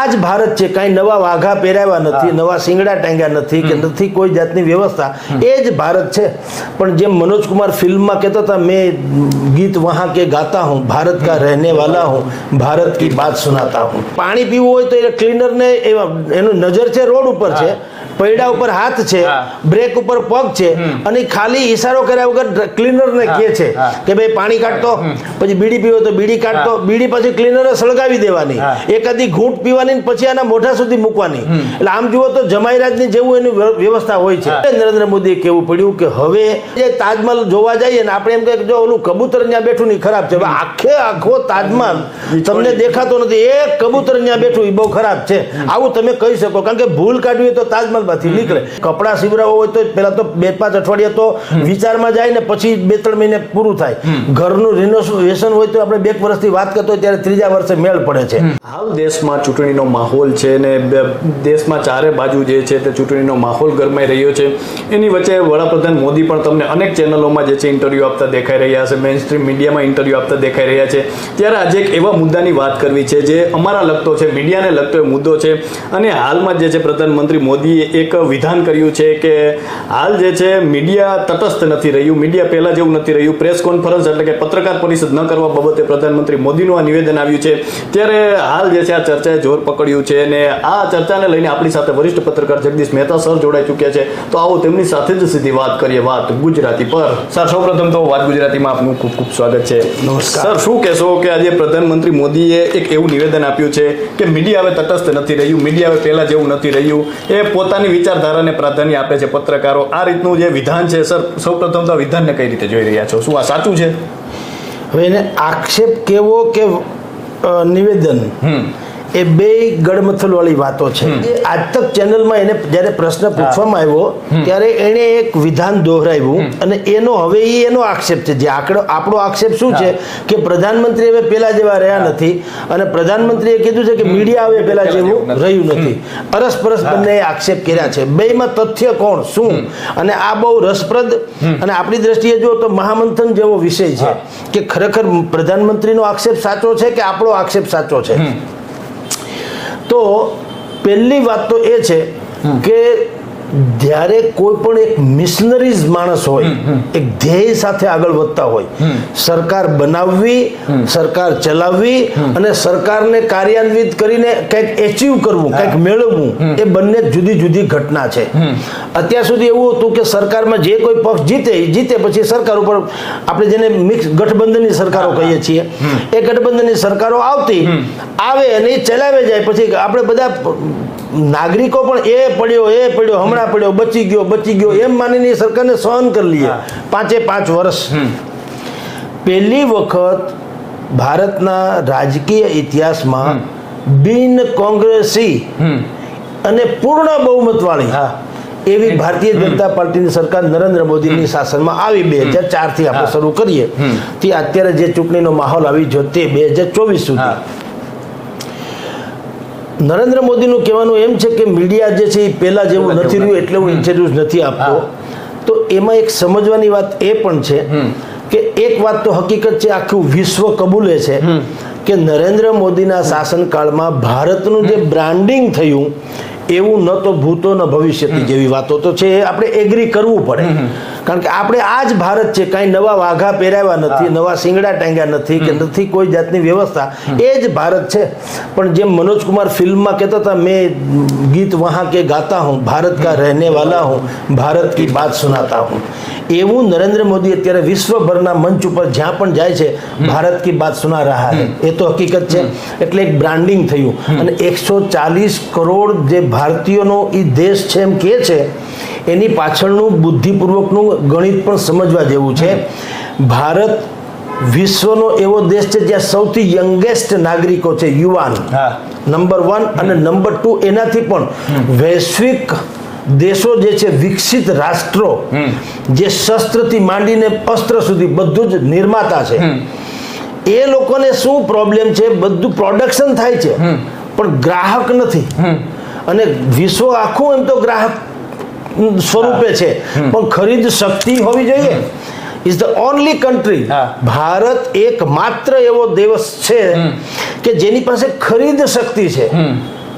આ જ ભારત છે કાંઈ નવા વાઘા પહેરાવ્યા નથી નવા શિંગડા ટાંગ્યા નથી કે નથી કોઈ જાતની વ્યવસ્થા. એ જ ભારત છે. પણ જેમ મનોજ કુમાર ફિલ્મમાં કહેતા હતા મેં ગીત વહાં કે ગાતા હું ભારત કા રહેને વાલા હું ભારત કી બાત સુનાતા હું. પાણી પીવું હોય તો એ ક્લીનરને એનું નજર છે રોડ ઉપર છે. પૈડા ઉપર હાથ છે બ્રેક ઉપર પગ છે અને ખાલી ઈશારો કર્યા વગર ક્લીનરને કહે છે કે ભાઈ પાણી કાઢતો પછી બીડી પીવો તો બીડી કાઢતો બીડી પછી ક્લીનરે સળગાવી દેવાની. એકાદી ઘૂંટ પીવાની પછી આના મોઢા સુધી મૂકવાની. એટલે આમ જુઓ તો જમાઈરાજની જેવું એની વ્યવસ્થા હોય છે. નરેન્દ્ર મોદીએ કેવું પડ્યું કે હવે જે તાજમહલ જોવા જઈએ ને આપણે એમ કહે કે જો ઓલું કબૂતર ત્યાં બેઠું ની ખરાબ છે. આખે આખો તાજમહલ તમને દેખાતો નથી. એક કબૂતર ત્યાં બેઠું એ બહુ ખરાબ છે. આવું તમે કહી શકો. કારણ કે ભૂલ કાઢવી તો તો તાજમહલમાંથી નીકળે. કપડાં સીવડાવવા હોય તો પેલા તો બે પાંચ અઠવાડિયા તો વિચારમાં જાય ને પછી બે ત્રણ મહિને પૂરું થાય. ઘરનું રિનોવેશન હોય તો આપણે બે વર્ષથી વાત કરતો હોય ત્યારે ત્રીજા વર્ષે મેળ પડે છે. હાલ દેશમાં ચૂંટણીનો માહોલ છે ને દેશમાં ચારે બાજુ જે છે તે ચૂંટણીનો માહોલ ગરમાઈ રહ્યો છે. એની વચ્ચે વડાપ્રધાન મોદી પણ તમને અનેક ચેનલોમાં જે છે ઇન્ટરવ્યૂ આપતા દેખાઈ રહ્યા છે. મેઇન સ્ટ્રીમ મીડિયામાં ઇન્ટરવ્યૂ આપતા દેખાઈ રહ્યા છે. ત્યારે આજે એક એવા મુદ્દાની વાત કરવી છે જે અમારા લગતો છે મીડિયાને લગતો એ મુદ્દો છે. અને હાલમાં જે છે પ્રધાનમંત્રી મોદીએ એક વિધાન કર્યું છે કે હાલ જે છે મીડિયા તટસ્થ નથી રહ્યું. મીડિયા પહેલા જેવું નથી રહ્યું. પ્રેસ કોન્ફરન્સ એટલે કે પત્રકાર પરિષદ ન કરવા બાબતે પ્રધાનમંત્રી મોદીનું આ નિવેદન આવ્યું છે. ત્યારે હાલ જે છે આ ચર્ચાએ જોર પકડ્યું છે અને આ ચર્ચાને લઈને આપણી સાથે વરિષ્ઠ પત્રકાર જગદીશ મહેતા સર જોડાઈ ચૂક્યા છે. તો આવો તેમની સાથે જ સીધી વાત કરીએ. વાત ગુજરાતી પર. સર સૌપ્રથમ તો વાત ગુજરાતીમાં આપનું ખૂબ ખૂબ સ્વાગત છે. નમસ્કાર. સર શું કહેશો કે આજે પ્રધાનમંત્રી મોદીએ એક એવું નિવેદન આપ્યું છે કે મીડિયા હવે તટસ્થ નથી રહ્યું. મીડિયા હવે પહેલાં જેવું નથી રહ્યું. એ પોતાની વિચારધારાને પ્રાધાન્ય આપે છે પત્રકારો. આ રીતનું જે વિધાન છે સર સૌપ્રથમ તો વિધાનને કઈ રીતે જોઈ રહ્યા છો? શું આ સાચું છે? હવે એને આક્ષેપ કેવો કે નિવેદન? હમ. એ બે ગડમથલ વાળી વાતો છે. આજ તક ચેનલમાં એને જ્યારે પ્રશ્ન પૂછવામાં આવ્યો ત્યારે એણે એક વિધાન દોહરાવ્યું અને એનો હવે એ એનો આક્ષેપ છે. જે આંકડો આપણો આક્ષેપ શું છે? કે પ્રધાનમંત્રી હવે પેલા જેવા રહ્યા નથી અને પ્રધાનમંત્રીએ કીધું છે કે મીડિયા હવે પેલા જેવું રહ્યું નથી. અરસપરસ બંને આક્ષેપ કર્યા છે. બેમાં તથ્ય કોણ? શું? અને આ બહુ રસપ્રદ અને આપણી દ્રષ્ટિએ જો તો મહામંથન જેવો વિષય છે કે ખરેખર પ્રધાનમંત્રીનો આક્ષેપ સાચો છે કે આપણો આક્ષેપ સાચો છે? તો પહેલી વાત તો એ છે કે જ્યારે કોઈ પણ એક મિશનરીઝ માણસ હોય એક ધ્યેય સાથે આગળ વધતા હોય સરકાર બનાવવી સરકાર ચલાવવી અને સરકારને કાર્યાન્વિત કરીને કંઈક એચીવ કરવું કંઈક મેળવવું એ બંને જુદી જુદી ઘટના છે. અત્યાર સુધી એવું હતું કે સરકારમાં જે કોઈ પક્ષ જીતે જીતે પછી સરકાર ઉપર આપણે જેને મિક્સ ગઠબંધનની સરકારો કહીએ છીએ એ ગઠબંધનની સરકારો આવતી આવે અને એ ચલાવે જાય. પછી આપણે બધા નાગરિકો પણ એ પડ્યો એ પડ્યો હમણાં પડ્યો બચી ગયો બચી ગયો એમ માનીને સરકારને સહન કરી લઈએ. પાંચે પાંચ વર્ષ. પહેલી વખત ભારતના રાજકીય ઇતિહાસમાં બિન કોંગ્રેસી અને પૂર્ણ બહુમતવાળી હા. એવી ભારતીય જનતા પાર્ટીની સરકાર નરેન્દ્ર મોદીની શાસનમાં આવી બે હજાર ચારથી આપણે શરૂ કરીએ. તે અત્યારે જે ચૂંટણીનો માહોલ આવી જો તે બે હજાર ચોવીસ સુધી. નરેન્દ્ર મોદીનું કહેવાનું એમ છે કે મીડિયા જે છે એ પહેલાં જેવું નથી રહ્યું એટલે હું ઇન્ટરવ્યૂ નથી આપતો. તો એમાં એક સમજવાની વાત એ પણ છે કે એક વાત તો હકીકત છે આખું વિશ્વ કબૂલે છે કે નરેન્દ્ર મોદીના શાસનકાળમાં ભારતનું જે બ્રાન્ડિંગ થયું એવું ન તો ભૂતો ન ભવિષ્યથી જેવી વાતો તો છે. એ આપણે એગ્રી કરવું પડે. કારણ કે આપણે આ જ ભારત છે કાંઈ નવા વાઘા પહેરાવ્યા નથી નવા શિંગડા ટાંગ્યા નથી કે નથી કોઈ જાતની વ્યવસ્થા. એ જ ભારત છે. પણ જેમ મનોજ કુમાર ફિલ્મમાં કહેતા હતા મેં ગીત વહાં કે ગાતા હું ભારત કા રહેને વાલા હું ભારત કી બાત સુનાતા હું. એવું નરેન્દ્ર મોદી અત્યારે વિશ્વભરના મંચ ઉપર જ્યાં પણ જાય છે ભારત કી બાત સુના રહ્યા હે. એ તો હકીકત છે. એટલે એક બ્રાન્ડિંગ થયું. અને એકસો ચાલીસ કરોડ જે ભારતીયોનો એ દેશ છે એમ કે છે એની પાછળનું બુદ્ધિપૂર્વકનું ગણિત પણ સમજવા જેવું છે. ભારત વિશ્વનો એવો દેશ છે જ્યાં સૌથી યંગેસ્ટ નાગરિકો છે યુવાન. હા. નંબર વન અને નંબર ટુ એનાથી પણ વૈશ્વિક દેશો જે છે વિકસિત રાષ્ટ્રો જે શસ્ત્રથી માંડીને અસ્ત્ર સુધી બધું જ નિર્માતા છે. એ લોકોને શું પ્રોબ્લેમ છે? બધું પ્રોડક્શન થાય છે. પણ ગ્રાહક નથી. અને વિશ્વ આખું એમ તો ગ્રાહક સ્વરૂપે છે. પણ ખરીદ શક્તિ હોવી જોઈએ. Is the only country Bharat એક માત્ર એવો દેશ છે કે જેની પાસે ખરીદ શક્તિ છે.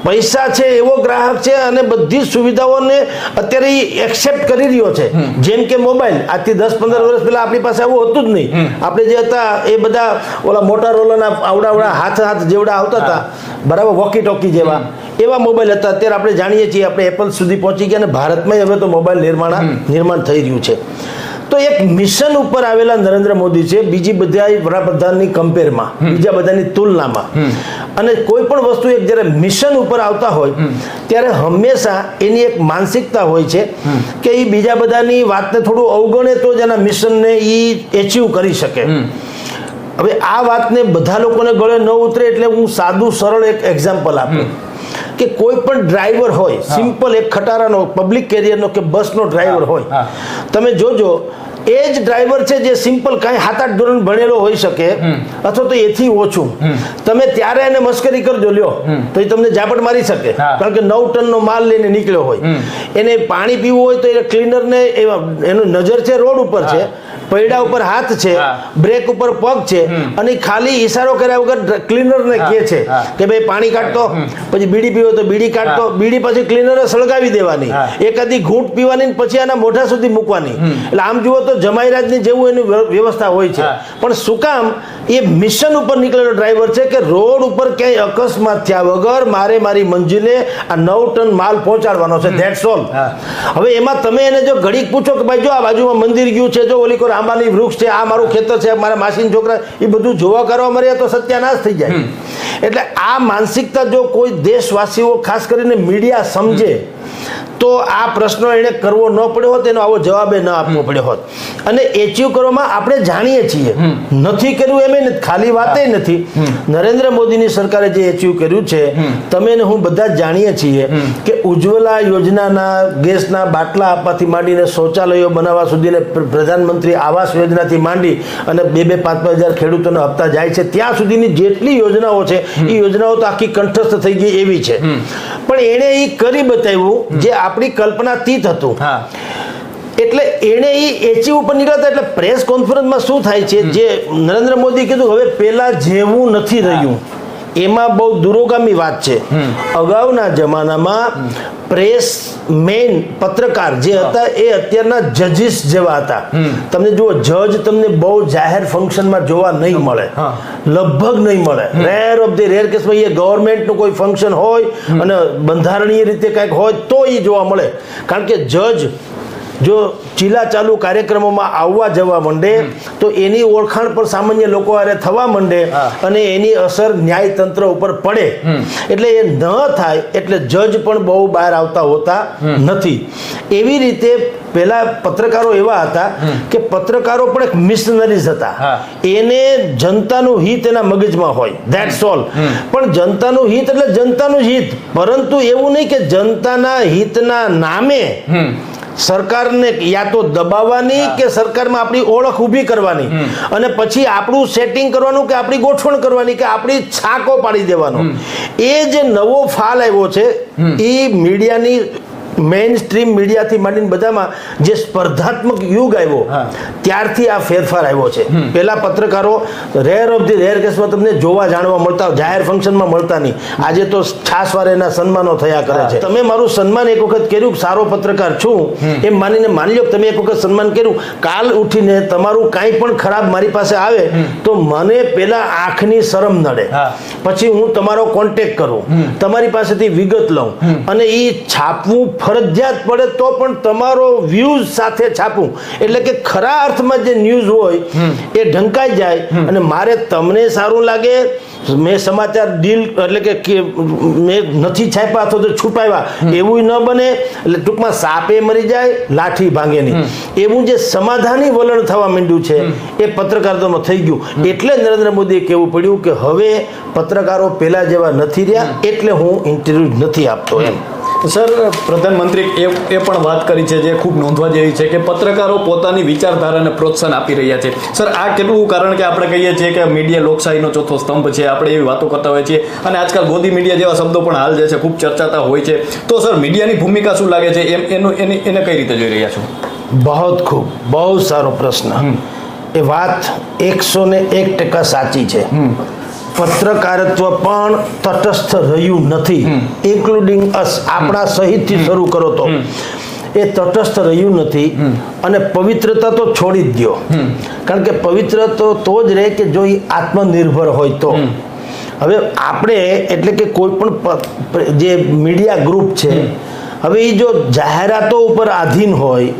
પૈસા છે એવો ગ્રાહક છે અને બધી સુવિધાઓને અત્યારે એક્સેપ્ટ કરી રહ્યો છે. જેમ કે મોબાઈલ આજથી દસ પંદર વર્ષ પહેલા આપણી પાસે આવું હતું જ નહીં. આપણે જે હતા એ બધા ઓલા મોટા રોલરના આવડા આવડા હાથ હાથ જેવડા આવતા હતા બરાબર વોકી ટોકી જેવા એવા મોબાઈલ હતા. અત્યારે આપણે જાણીએ છીએ આપણે એપલ સુધી પહોંચી ગયા અને ભારતમાં હવે તો મોબાઈલ નિર્માણ નિર્માણ થઈ રહ્યું છે. તો એક મિશન ઉપર આવેલા નરેન્દ્ર મોદી છે બીજી બધા વડાપ્રધાનની કમ્પેરમાં બીજા બધાની તુલનામાં. અને કોઈ પણ વસ્તુ એક જ્યારે મિશન ઉપર આવતા હોય ત્યારે હંમેશા એની એક માનસિકતા હોય છે કે એ બીજા બધાની વાતને થોડું અવગણે તો જ એના મિશનને એ એચીવ કરી શકે. હવે આ વાતને બધા લોકોને ગળે ન ઉતરે એટલે હું સાદું સરળ એક એક્ઝામ્પલ આપું. કે કોઈ પણ ડ્રાઈવર હોય સિમ્પલ એક ખટારાનો પબ્લિક કેરિયરનો કે બસનો ડ્રાઈવર હોય તમે જોજો એ જ ડ્રાઈવર છે જે સિમ્પલ કાંઈ સાત આઠ ધોરણ ભણેલો હોઈ શકે અથવા તો એથી ઓછું. તમે ત્યારે એને મસ્કરી કરજો લ્યો. તો એ તમને ઝાપટ મારી શકે. કારણ કે નવ ટનનો માલ લઈને નીકળ્યો હોય. એને પાણી પીવું હોય તો એ ક્લીનરને એનું નજર છે રોડ ઉપર છે. પૈડા ઉપર હાથ છે બ્રેક ઉપર પગ છે અને ખાલી ઈશારો કર્યા વગર ક્લીનરને કહે છે કે ભાઈ પાણી કાઢતો પછી બીડી પીવો તો બીડી કાઢતો બીડી પછી ક્લીનરે સળગાવી દેવાની. એકાદી ઘૂંટ પીવાની પછી આના મોઢા સુધી મૂકવાની. એટલે આમ જુઓ તો જમાઈરાજની જેવું એની વ્યવસ્થા હોય છે. પણ શું કામ એ મિશન ઉપર નીકળેલો ડ્રાઈવર છે કે રોડ ઉપર ક્યાંય અકસ્માત થયા વગર મારે મારી મંજિલે આ નવ ટન માલ પહોંચાડવાનો છે. ધેટ્સ ઓલ હવે એમાં તમે એને જો ઘડીક પૂછો કે ભાઈ જો આ બાજુમાં મંદિર ગયું છે જો ઓલી કોઈ આંબાની વૃક્ષ છે આ મારું ખેતર છે મારા માસીન છોકરા એ બધું જોવા કરવા મળીએ તો સત્યાનાશ થઈ જાય. એટલે આ માનસિકતા જો કોઈ દેશવાસીઓ ખાસ કરીને મીડિયા સમજે તો આ પ્રશ્ન એણે કરવો ન પડ્યો હોત એનો આવો જવાબ ન આપવો પડ્યો હોત. અને એચિવ કરવામાં આપણે જાણીએ છીએ. નથી કર્યું એમ નથી ખાલી વાત નથી. નરેન્દ્ર મોદીની સરકારે જે એચિવ કર્યું છે તમે ને હું બધા જાણીએ છીએ કે ઉજ્જવલા યોજનાના ગેસના બાટલા આપવાથી માંડીને શૌચાલયો બનાવવા સુધીને પ્ર- પ્રધાનમંત્રી આવાસ યોજનાથી માંડી અને બે બે પાંચ પાંચ હજાર ખેડૂતોને હપ્તા જાય છે ત્યાં સુધીની જેટલી યોજનાઓ છે એ યોજનાઓ તો આખી કંઠસ્થ થઈ ગઈ એવી છે. પણ એણે એ કરી બતાવ્યું જે આપણી કલ્પનાતીત હતું હા. એટલે એણે એ એચી ઉપર નીકળતા એટલે પ્રેસ કોન્ફરન્સમાં શું થાય છે જે નરેન્દ્ર મોદી કીધું હવે પેલા જેવું નથી રહ્યું. એમાં બહુ દુરોગામી વાત છે. અગાઉના જમાનામાં પ્રેસ મેન પત્રકાર જે હતા એ અત્યારના જજીસ જેવા હતા. તમને જુઓ જજ તમને બહુ જાહેર ફંક્શનમાં જોવા નહીં મળે. લગભગ નહીં મળે. રેર ઓફ ધી રેર કેસમાં એ ગવર્મેન્ટનું કોઈ ફંક્શન હોય અને બંધારણીય રીતે કંઈક હોય તો એ જોવા મળે. કારણ કે જજ જો ચીલા ચાલુ કાર્યક્રમોમાં આવવા જવા માંડે તો એની ઓળખાણ પણ સામાન્ય લોકો હારે થવા માંડે અને એની અસર ન્યાયતંત્ર ઉપર પડે. એટલે એ ન થાય એટલે જજ પણ બહુ બહાર આવતા હોતા નથી. એવી રીતે પેલા પત્રકારો એવા હતા કે પત્રકારો પણ એક મિશનરીઝ હતા. એને જનતાનું હિત એના મગજમાં હોય. ધેટ્સ ઓલ પણ જનતાનું હિત એટલે જનતાનું જ હિત. પરંતુ એવું નહીં કે જનતાના હિતના નામે સરકારને યા તો દબાવવાની કે સરકારમાં આપણી ઓળખ ઊભી કરવાની? અને પછી આપણું સેટિંગ કરવાનું કે આપણી ગોઠવણ કરવાની કે આપણી છાકો પાડી દેવાનો? એ જે નવો ફાલ આવ્યો છે એ મીડિયાની મેઇન સ્ટ્રીમ મીડિયાથી માંડીને બધામાં જે સ્પર્ધાત્મક યુગ આવ્યો ત્યારથી આ ફેરફાર આવ્યો છે. પહેલા પત્રકારો રેર ઓફ ધી રેર કેસમાં તમને જોવા જાણવા મળતા જાહેર ફંક્શનમાં મળતા નહીં. આજે તો છાસવાર એના સન્માનો થયા કરે છે. તમે મારું સન્માન એક વખત કર્યું સારો પત્રકાર છું એમ માનીને માની લો તમે એક વખત સન્માન કર્યું કાલ ઉઠીને તમારું કાંઈ પણ ખરાબ મારી પાસે આવે તો મને પેલા આંખની શરમ નડે. પછી હું તમારો કોન્ટેક્ટ કરું. તમારી પાસેથી વિગત લઉં. અને એ છાપવું ફરજિયાત પડે તો પણ તમારો વ્યૂઝ સાથે છાપું. એટલે કે ખરા અર્થમાં જે ન્યૂઝ હોય એ ઢંકાઈ જાય અને મારે તમને સારું લાગે મેં સમાચાર ડીલ એટલે કે મેં નથી છાપ્યા અથવા તો છુપાવ્યા એવું ન બને. એટલે ટૂંકમાં સાપે મરી જાય લાઠી ભાંગે નહીં. એવું જે સમાધાની વલણ થવા માંડ્યું છે એ પત્રકારોમાં થઈ ગયું. એટલે નરેન્દ્ર મોદીએ કહેવું પડ્યું કે હવે પત્રકારો પહેલાં જેવા નથી રહ્યા એટલે હું ઇન્ટરવ્યૂ નથી આપતો એમ. સર પ્રધાનમંત્રી એ એ પણ વાત કરી છે જે ખૂબ નોંધવા જેવી છે કે પત્રકારો પોતાની વિચારધારાને પ્રોત્સાહન આપી રહ્યા છે. સર આ કેટલું કારણ કે આપણે કહીએ છીએ કે મીડિયા લોકશાહીનો ચોથો સ્તંભ છે આપણે એવી વાતો કરતા હોઈએ છીએ. અને આજકાલ ગોદી મીડિયા જેવા શબ્દો પણ હાલ જે છે ખૂબ ચર્ચાતા હોય છે. તો સર મીડિયાની ભૂમિકા શું લાગે છે? એમ એનું એની એને કઈ રીતે જોઈ રહ્યા છો? બહુ ખૂબ. બહુ સારો પ્રશ્ન. એ વાત એકસો ને એક ટકા સાચી છે. પત્રકારત્વ પણ તટસ્થ રહ્યું નથી. ઇન્ક્લુડિંગ અસ આપણા સહિતથી શરૂ કરો તો. એ તટસ્થ રહ્યું નથી અને પવિત્રતા તો છોડી જ દો કારણ કે પવિત્ર તો તો જ રહે કે જો એ આત્મનિર્ભર હોય તો. હવે આપણે એટલે કે કોઈ પણ જે મીડિયા ગ્રુપ છે હવે એ જો જાહેરાતો ઉપર આધીન હોય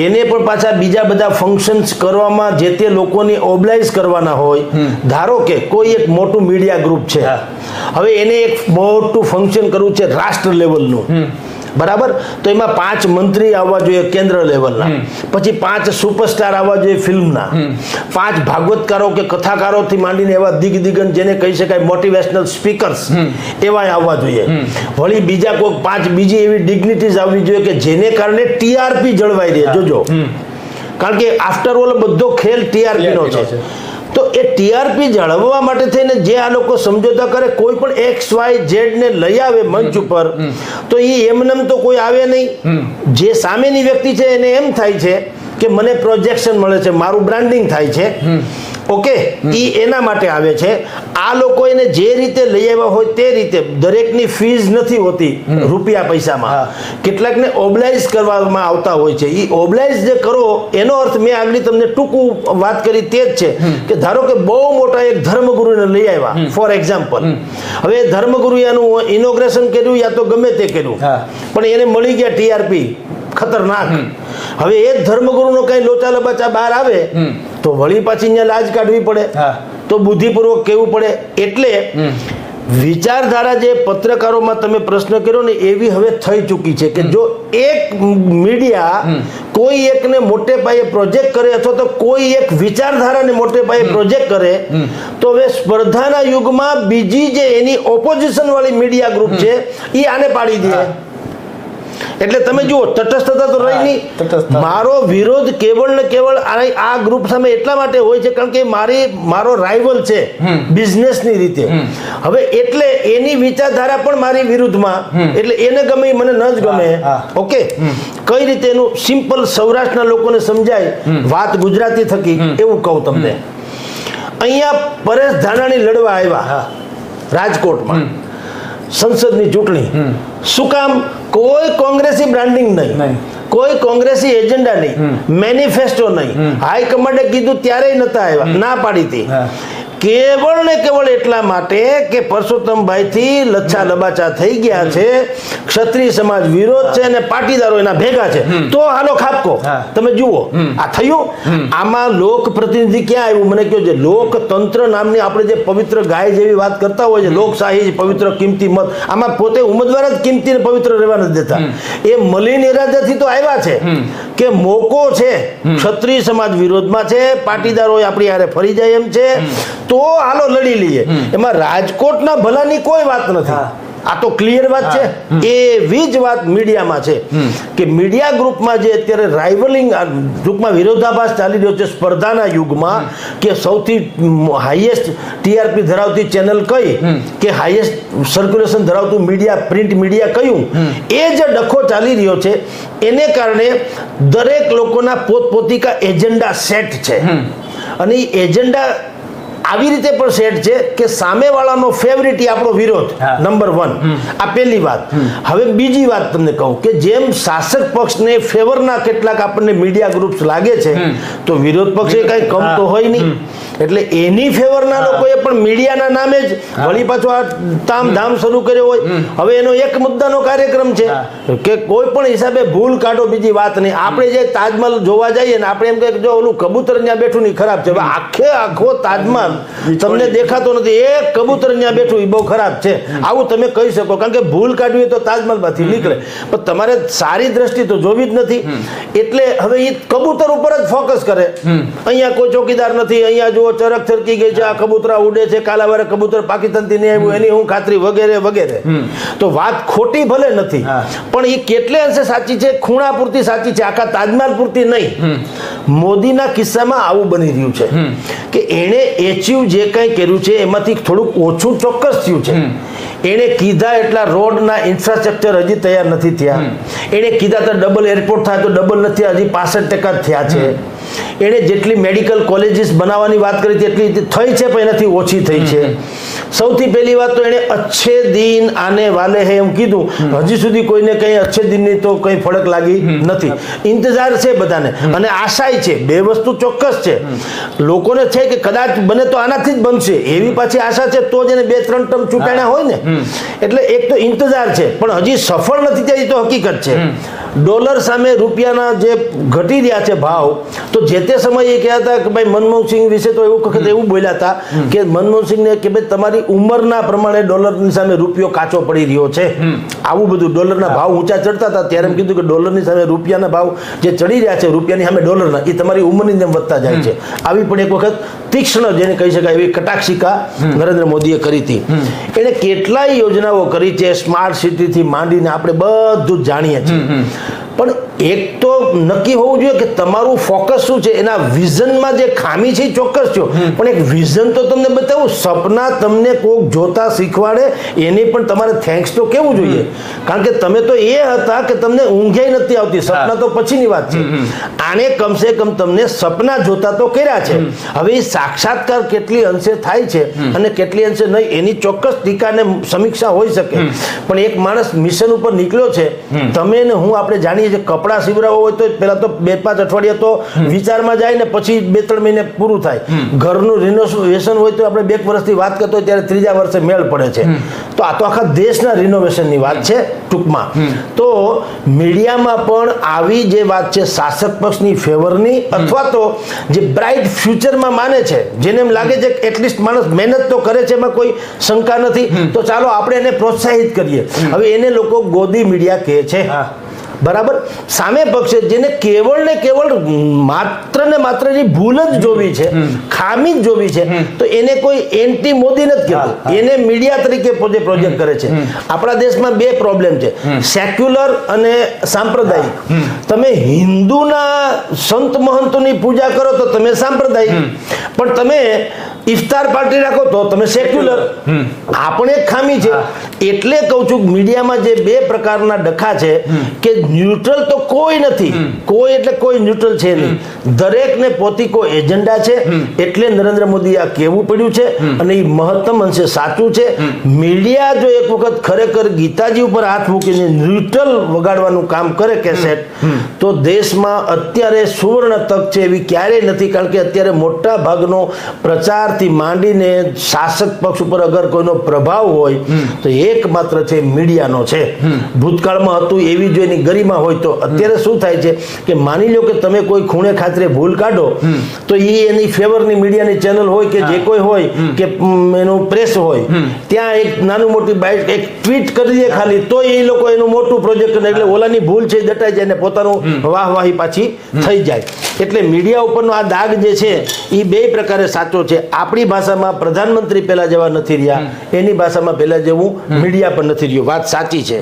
એને પણ પાછા બીજા બધા ફંક્શન્સ કરવામાં જે તે લોકોને ઓબ્લાઇઝ કરવાના હોય ધારો કે કોઈ એક મોટું મીડિયા ગ્રુપ છે. હવે એને એક મોટું ફંક્શન કરવું છે રાષ્ટ્ર લેવલનું બરાબર? તો એમાં પાંચ મંત્રી આવવા જોઈએ કેન્દ્ર લેવલના. પછી પાંચ સુપરસ્ટાર આવવા જોઈએ ફિલ્મના. પાંચ ભાગવતકારો કે કથાકારોથી માંડીને એવા દિગ્દિગન જેને કહી શકાય મોટિવેશનલ સ્પીકર્સ એવા આવવા જોઈએ. વળી બીજા કોઈ પાંચ બીજી એવી ડિગ્નિટીઝ આવવી જોઈએ કે જેને કારણે ટીઆરપી જળવાઈ રહે. જોજો. કારણ કે આફ્ટર ઓલ બધો ખેલ ટીઆરપી નો TRP નો છે. છે. તો એ ટીઆરપી જાળવવા માટે થઈને જે આ લોકો સમજોતા કરે કોઈ પણ એક્સ વાય ઝેડ ને લઈ આવે મંચ ઉપર તો એ એમનેમ તો કોઈ આવે નહીં. જે સામેની વ્યક્તિ છે એને એમ થાય છે કે મને પ્રોજેક્શન મળે છે મારું બ્રાન્ડિંગ થાય છે. ઓકે? એ એના માટે આવે છે. આ લોકો એને જે રીતે લઈ આવ્યા હોય તે રીતે. દરેકની ફીઝ નથી હોતી રૂપિયા પૈસામાં. કેટલાકને ઓબ્લાઇઝ કરવામાં આવતા હોય છે. એ ઓબ્લાઇઝ જે કરો એનો અર્થ મેં આગળ તમને ટૂંકું વાત કરી તે જ છે કે ધારો કે બહુ મોટા એક ધર્મગુરુને લઈ આવ્યા ફોર એક્ઝામ્પલ હવે એ ધર્મગુરુએ એનું ઇનોગ્રેશન કર્યું યા તો ગમે તે કર્યું. પણ એને મળી ગયા ટીઆરપી ખતરનાક. હવે એ જ ધર્મગુરુનો કઈ લોચા લબાચા બહાર આવે તો વળી પાછી અહીંયા લાજ કાઢવી પડે. તો બુદ્ધિપૂર્વક કહેવું પડે? એટલે વિચારધારા જે પત્રકારોમાં તમે પ્રશ્ન કર્યો ને એવી હવે થઈ ચૂકી છે કે જો એક મીડિયા કોઈ એકને મોટે પાયે પ્રોજેક્ટ કરે અથવા તો કોઈ એક વિચારધારાને મોટે પાયે પ્રોજેક્ટ કરે તો હવે સ્પર્ધાના યુગમાં બીજી જે એની ઓપોઝિશન વાળી મીડિયા ગ્રુપ છે એ આને પાડી દે. એટલે તમે જુઓ તટસ્થતા તો રહી નહીં. મારો વિરોધ કેવળ ને કેવળ આ ગ્રુપ સામે એટલા માટે હોય છે કારણ કે મારી મારો રાઇવલ છે બિઝનેસની રીતે. હવે એટલે એની વિચારધારા પણ મારી વિરુદ્ધમાં. એટલે એને ગમે મને ન જ ગમે. ઓકે? કઈ રીતે એનું સિમ્પલ સૌરાષ્ટ્રના લોકોને સમજાય? વાત ગુજરાતી થકી એવું કહું તમને. અહીંયા પરેશ ધાનાણી લડવા આવ્યા રાજકોટમાં. સંસદની ચૂંટણી. શું કામ? કોઈ કોંગ્રેસી બ્રાન્ડિંગ નહીં. કોઈ કોંગ્રેસી એજન્ડા નહીં. મેનિફેસ્ટો નહીં. હાઈકમાન્ડે કીધું ત્યારે નતા આવ્યા. ના પાડી હતી. કેવળ ને કેવળ એટલા માટે કે પરસોત્તમભાઈથી લચ્છા લબાચા થઈ ગયા છે. ક્ષત્રિય સમાજ વિરોધ છે અને પાટીદારો એના ભેગા છે. તો હાલો ખાપકો તમે જુઓ. આ થયું? આમાં લોક પ્રતિનિધિ ક્યાં આવ્યું? મને કહ્યું છે લોકતંત્ર નામની આપણે જે પવિત્ર ગાય જેવી વાત કરતા હોય છે લોકશાહી પવિત્ર કિંમતી મત આમાં પોતે ઉમેદવાર જ કિંમતી પવિત્ર રહેવા નથી દેતા. એ મલિન ઇરાદાથી તો આવ્યા છે. કે મોકો છે. ક્ષત્રિય સમાજ વિરોધમાં છે. પાટીદારો આપણી હારે ફરી જાય એમ છે. તો હાલો લડી લઈએ. એમાં રાજકોટના ભલાની કોઈ વાત નથી. આ તો ક્લિયર વાત છે. એવી જ વાત મીડિયામાં છે કે મીડિયા ગ્રુપમાં જે અત્યારે રાઇવલિંગ ટૂંકમાં વિરોધાભાસ ચાલી રહ્યો છે સ્પર્ધાના યુગમાં કે સૌથી હાઈએસ્ટ ટીઆરપી ધરાવતી ચેનલ કઈ? કે હાઈએસ્ટ સર્ક્યુલેશન ધરાવતું મીડિયા પ્રિન્ટ મીડિયા કયું? એ જે ડખો ચાલી રહ્યો છે એને કારણે દરેક લોકોના પોતપોતિકા એજન્ડા સેટ છે. અને એ એજન્ડા આવી રીતે પણ સેટ છે કે સામેવાળાનો ફેવરિટ આપણો વિરોધ નંબર વન આ પહેલી વાત. હવે બીજી વાત તમને કહું કે જેમ શાસક પક્ષને ફેવરના કેટલાક આપણને મીડિયા ગ્રુપ્સ લાગે છે તો વિરોધ પક્ષે કંઈ કમ તો હોય નહીં. એટલે એની ફેવરના લોકોએ પણ મીડિયાના નામે જ વળી પાછો આ તામ ધામ શરૂ કર્યો હોય. હવે એનો એક મુદ્દાનો કાર્યક્રમ છે કે કોઈ પણ હિસાબે ભૂલ કાઢો બીજી વાત નહીં. આપણે જે તાજમહલ જોવા જઈએ ને આપણે એમ કે જો ઓલું કબૂતર ત્યાં બેઠું નહીં ખરાબ છે. આખે આખો તાજમહલ તમને દેખાતો નથી. એક કબૂતર ત્યાં બેઠું એ બહુ ખરાબ છે. આવું તમે કહી શકો. કારણ કે ભૂલ કાઢવી તો તાજમહલમાંથી નીકળે. પણ તમારે સારી દ્રષ્ટિ તો જોવી જ નથી. એટલે હવે એ કબૂતર ઉપર જ ફોકસ કરે. અહીંયા કોઈ ચોકીદાર નથી અહીંયા જુઓ ચરક ચરકી ગઈ છે આ કબૂતરા ઉડે છે કાલાવારે કબૂતર પાકિસ્તાનથી નહીં આવ્યું એની હું ખાતરી વગેરે વગેરે. તો વાત ખોટી ભલે નથી પણ એ કેટલે અંશે સાચી છે? ખૂણા પૂરતી સાચી છે આખા તાજમહલ પૂરતી નહીં મોદીના કિસ્સામાં આવું બની રહ્યું છે કે એણે એચિવ જે કંઈ કર્યું છે એમાંથી થોડુંક ઓછું ચોક્કસ થયું છે. એણે કીધા એટલા રોડના ઇન્ફ્રાસ્ટ્રક્ચર હજી તૈયાર નથી થયા. એણે કીધા તો ડબલ એરપોર્ટ થાય તો ડબલ નથી હજી પાસઠ ટકા થયા છે. એણે જેટલી મેડિકલ કોલેજીસ બનાવવાની વાત કરી તેટલી થઈ છે પણ એનાથી ઓછી થઈ છે. સૌથી પહેલી વાત તો એણે અચ્છે દિન આને વાલે હે એમ કીધું. હજી સુધી કોઈને કંઈ અચ્છે દિનની તો કંઈ ફરક લાગી નથી. ઇંતજાર છે બધાને. અને આશાય છે. બે વસ્તુ ચોક્કસ છે. લોકોને છે કે કદાચ બને તો આનાથી જ બનશે. એવી પાછી આશા છે તો જ એને બે ત્રણ ટર્મ ચૂંટાણા હોય ને. એટલે એક તો ઇંતજાર છે. પણ હજી સફળ નથી થઈ તો હકીકત છે. ડોલર સામે રૂપિયાના જે ઘટી રહ્યા છે ભાવ તો જે તે સમયે કહેતા હતા કે ભાઈ મનમોહનસિંહ વિશે તો એવું વખત એવું બોલ્યા હતા કે મનમોહનસિંહને કે ભાઈ તમારી ઉંમરના પ્રમાણે ડોલરની સામે રૂપિયો કાચો પડી રહ્યો છે. આવું બધું ડોલરના ભાવ ઊંચા ચડતા હતા ત્યારે એમ કીધું કે ડોલરની સામે રૂપિયાના ભાવ જે ચડી રહ્યા છે રૂપિયાની સામે ડોલરના એ તમારી ઉંમરની જેમ વધતા જાય છે. આવી પણ એક વખત તીક્ષ્ણ જેને કહી શકાય એવી કટાક્ષિકા નરેન્દ્ર મોદીએ કરી હતી. એણે કેટલાય યોજનાઓ કરી છે સ્માર્ટ સિટીથી માંડીને આપણે બધું જાણીએ છીએ. પણ એક તો નક્કી હોવું જોઈએ કે તમારું ફોકસ શું છે? એના વિઝનમાં જે ખામી છે ચોક્કસ છો. પણ એક વિઝન તો તમને બતાવું સપના તમને કોક જોતા શીખવાડે એની પણ તમારે થેન્ક્સ તો કેવું જોઈએ? કારણ કે તમે તો એ હતા કે તમને ઊંઘે નથી આવતી સપના તો પછીની વાત છે. આને કમસે કમ તમને સપના જોતા તો કર્યા છે. હવે એ સાક્ષાત્કાર કેટલી અંશે થાય છે અને કેટલી અંશે નહીં એની ચોક્કસ ટીકા ને સમીક્ષા હોઈ શકે. પણ એક માણસ મિશન ઉપર નીકળ્યો છે. તમે ને હું આપણે જાણીએ છીએ કપડાં સીવડાવવા હોય તો પહેલા તો બે પાંચ અઠવાડિયા તો વિચારમાં જાય ને પછી બે ત્રણ મહિને પૂરું થાય. ઘરનું રિનોવેશન હોય તો આપણે બે વર્ષથી વાત કરતો હોય ત્યારે ત્રીજા વર્ષે મેળ પડે છે. તો આ તો આખા દેશના રિનોવેશનની વાત છે ટૂંકમાં. તો મીડિયામાં પણ આવી જે વાત છે શાસક પક્ષની ફેવરની અથવા તો જે બ્રાઇટ ફ્યુચરમાં માને છે જેને એમ લાગે છે કે એટલીસ્ટ માણસ મહેનત તો કરે છે એમાં કોઈ શંકા નથી. તો ચાલો આપણે એને પ્રોત્સાહિત કરીએ. હવે એને લોકો ગોદી મીડિયા કહે છે. બરાબર? સામે પક્ષે જેને કેવળ ને કેવળ માત્ર ને માત્ર એની ભૂલ જ જોવી છે ખામી જ જોવી છે તો એને કોઈ એન્ટી મોદી નથી કહેતું. એને મીડિયા તરીકે પોતે પ્રોજેક્ટ કરે છે. આપણા દેશમાં બે પ્રોબ્લેમ છે. સેક્યુલર અને સાંપ્રદાયિક. તમે હિન્દુના સંત મહંતોની પૂજા કરો તો તમે સાંપ્રદાયિક. પણ તમે ઇફતાર પાર્ટી રાખો તો તમે સેક્યુલર આપણે પણ ખામી છે. એટલે કહું છું મીડિયામાં જે બે પ્રકારના ડખા છે કે ન્યુટ્રલ તો કોઈ નથી. કોઈ એટલે કોઈ ન્યુટ્રલ છે નહીં. દરેકને પોતીકો એજન્ડા છે. એટલે નરેન્દ્ર મોદી આ કહેવું પડ્યું છે અને એ મહત્તમ અંશે સાચું છે. મીડિયા જો એક વખત ખરેખર ગીતાજી ઉપર હાથ મૂકીને ન્યુટ્રલ વગાડવાનું કામ કરે કેસેટ તો દેશમાં અત્યારે સુવર્ણ તક છે એવી ક્યારેય નથી. કારણ કે અત્યારે મોટા ભાગનો પ્રચારથી માંડીને શાસક પક્ષ ઉપર અગર કોઈનો પ્રભાવ હોય તો એકમાત્ર છે મીડિયાનો છે. ભૂતકાળમાં હતું એવી જો એની ગરિમા હોય તો અત્યારે શું થાય છે કે માની લો કે તમે કોઈ ખૂણે ખાતરે ભૂલ કાઢો તો એ એની ફેવરની મીડિયાની ચેનલ હોય કે જે કોઈ હોય કે એનું પ્રેસ હોય ત્યાં એક નાનું મોટી બાઇટ એક ટ્વીટ કરી દે ખાલી તો એ લોકો એનું મોટું પ્રોજેક્ટ એટલે ઓલાની ભૂલ છે દટાઈ જાય અને પોતાનું વાહવાહી પાછી થઈ જાય. એટલે મીડિયા ઉપરનો આ દાગ જે છે એ બે પ્રકારે સાચો છે. આપણી ભાષામાં પ્રધાનમંત્રી પહેલા જેવા નથી રહ્યા. એની ભાષામાં પહેલા જેવું મીડિયા પણ નથી રહ્યું. વાત સાચી છે.